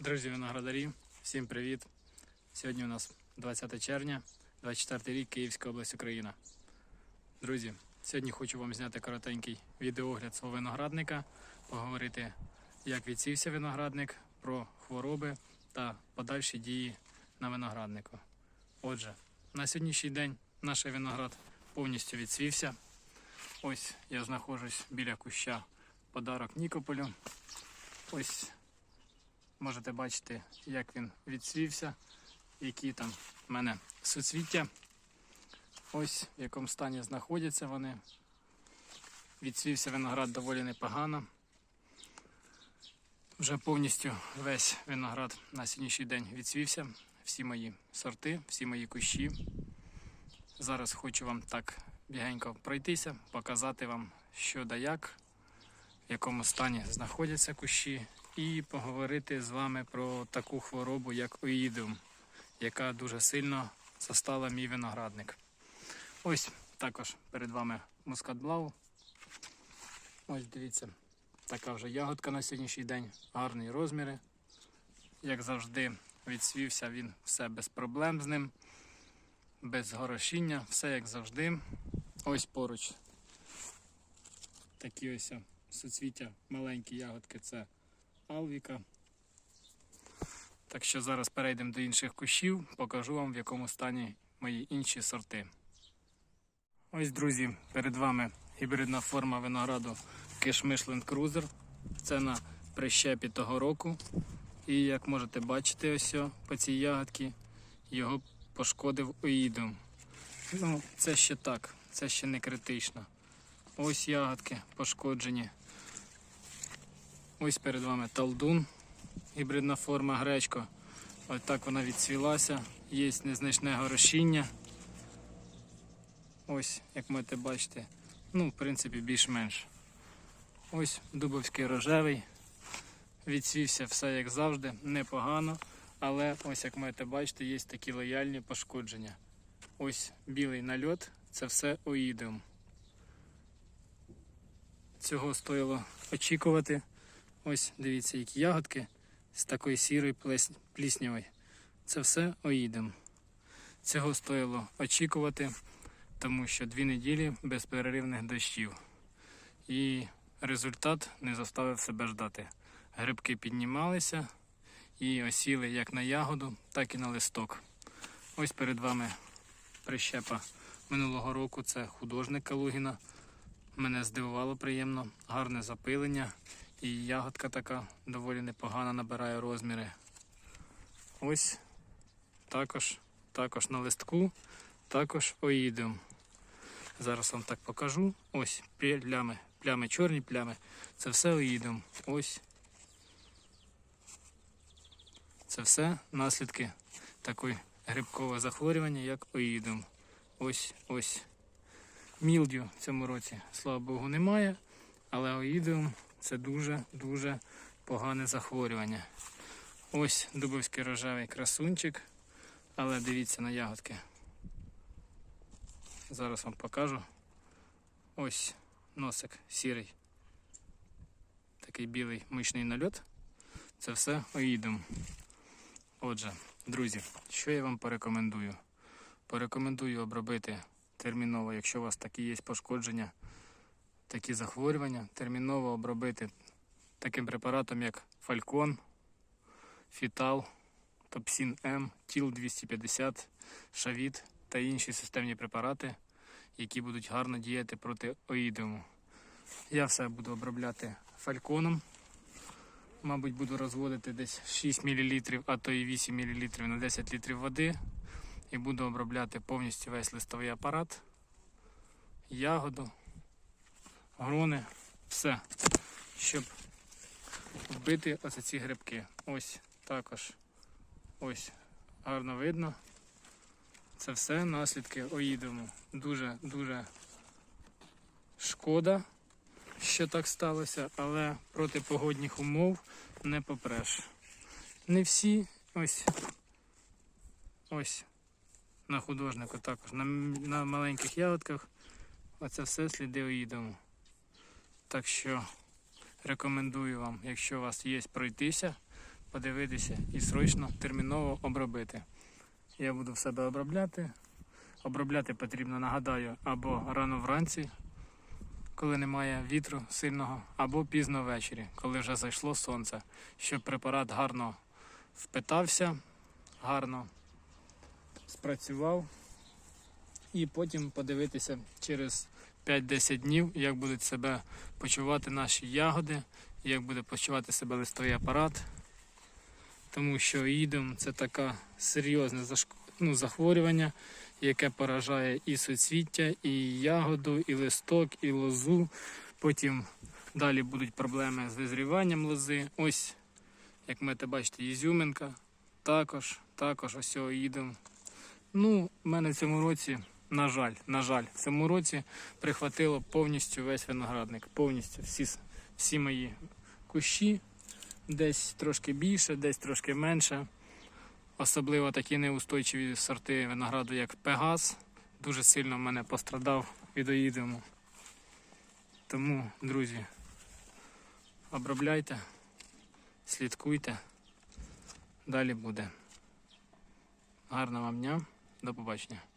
Друзі виноградарі, всім привіт! Сьогодні у нас 20 червня, 24 рік Київська область Україна. Друзі, сьогодні хочу вам зняти коротенький відеогляд свого виноградника, поговорити, як відсівся виноградник, про хвороби та подальші дії на винограднику. Отже, на сьогоднішній день наш виноград повністю відсвівся. Ось я знаходжусь біля куща подарок Нікополю. Ось можете бачити, як він відсвівся, які там в мене суцвіття. Ось в якому стані знаходяться вони. Відсвівся виноград доволі непогано. Вже повністю весь виноград на сьогоднішній день відсвівся. Всі мої сорти, всі мої кущі. Зараз хочу вам так бігенько пройтися, показати вам, що да як, в якому стані знаходяться кущі, і поговорити з вами про таку хворобу, як оїдіум, яка дуже сильно застала мій виноградник. Ось також перед вами мускатблау. Ось дивіться, така вже ягодка на сьогоднішній день, гарні розміри. Як завжди, відсвівся він все без проблем з ним, без горошіння, все як завжди. Ось поруч. Такі ось суцвіття, маленькі ягодки це Алвіка. Так що зараз перейдемо до інших кущів, покажу вам в якому стані мої інші сорти. Ось, друзі, перед вами гібридна форма винограду Кишмишленд Крузер. Це на прищепі того року. І як можете бачити, ось по цій ягодці його пошкодив оїдом. Ну, це ще так, це ще не критично. Ось ягодки пошкоджені. Ось перед вами талдун, гібридна форма гречко. Ось так вона відцвілася. Є незначне горошіння. Ось, як можете бачити, ну, в принципі, більш-менш. Ось дубовський рожевий. Відцвівся все як завжди, непогано. Але ось як можете бачити, є такі лояльні пошкодження. Ось білий нальот це все оїдеум. Цього стоїло очікувати. Ось дивіться, які ягодки з такої сірої пліснявої. Це все оїдем. Цього стоїло очікувати, тому що дві неділі безперервних дощів. І результат не заставив себе ждати. Грибки піднімалися і осіли як на ягоду, так і на листок. Ось перед вами прищепа минулого року це художник Калугіна. Мене здивувало приємно, гарне запилення. І ягодка така доволі непогано набирає розміри. Ось також, також на листку, також оїдем. Зараз вам так покажу. Ось плями, плями, чорні плями. Це все оїдем. Ось. Це все наслідки такої грибкового захворювання, як оїдем. Ось ось. Мілдю в цьому році, слава Богу, немає, але оїдеум це дуже-дуже погане захворювання. Ось дубовський рожевий красунчик, але дивіться на ягодки. Зараз вам покажу. Ось носик сірий. Такий білий мишний нальот. Це все оїдем. Отже, друзі, що я вам порекомендую? Порекомендую обробити терміново, якщо у вас такі є пошкодження, такі захворювання, терміново обробити таким препаратом, як Фалькон, Фітал, Топсін М, Тіл 250, Шавіт та інші системні препарати, які будуть гарно діяти проти оїдему. Я все буду обробляти фальконом. Мабуть, буду розводити десь 6 мл, а то і 8 мл на 10 літрів води. І буду обробляти повністю весь листовий апарат, ягоду, грони, все, щоб вбити оце ці грибки. Ось також ось гарно видно. Це все наслідки оїдому. Дуже-дуже шкода, що так сталося, але проти погодних умов не попреш. Не всі ось ось на художнику також. На, на маленьких ягодках оце все сліди оїдому. Так що рекомендую вам, якщо у вас є пройтися подивитися і срочно терміново обробити. Я буду в себе обробляти. Обробляти потрібно, нагадаю, або рано вранці, коли немає вітру сильного, або пізно ввечері, коли вже зайшло сонце, щоб препарат гарно впитався, гарно спрацював. І потім подивитися через 5-10 днів, як будуть себе почувати наші ягоди, як буде почувати себе листовий апарат. Тому що їдом це таке серйозне ну, захворювання, яке поражає і суцвіття, і ягоду, і листок, і лозу. Потім далі будуть проблеми з визріванням лози. Ось, як ми те бачите, ізюминка. Також, також ось цього їдом. Ну, в мене в цьому році, на жаль, на жаль, в цьому році прихватило повністю весь виноградник. Повністю всі, всі мої кущі. Десь трошки більше, десь трошки менше. Особливо такі неустойчиві сорти винограду, як Пегас, дуже сильно в мене пострадав від оїдому. Тому, друзі, обробляйте, слідкуйте. Далі буде. Гарного вам дня, до побачення.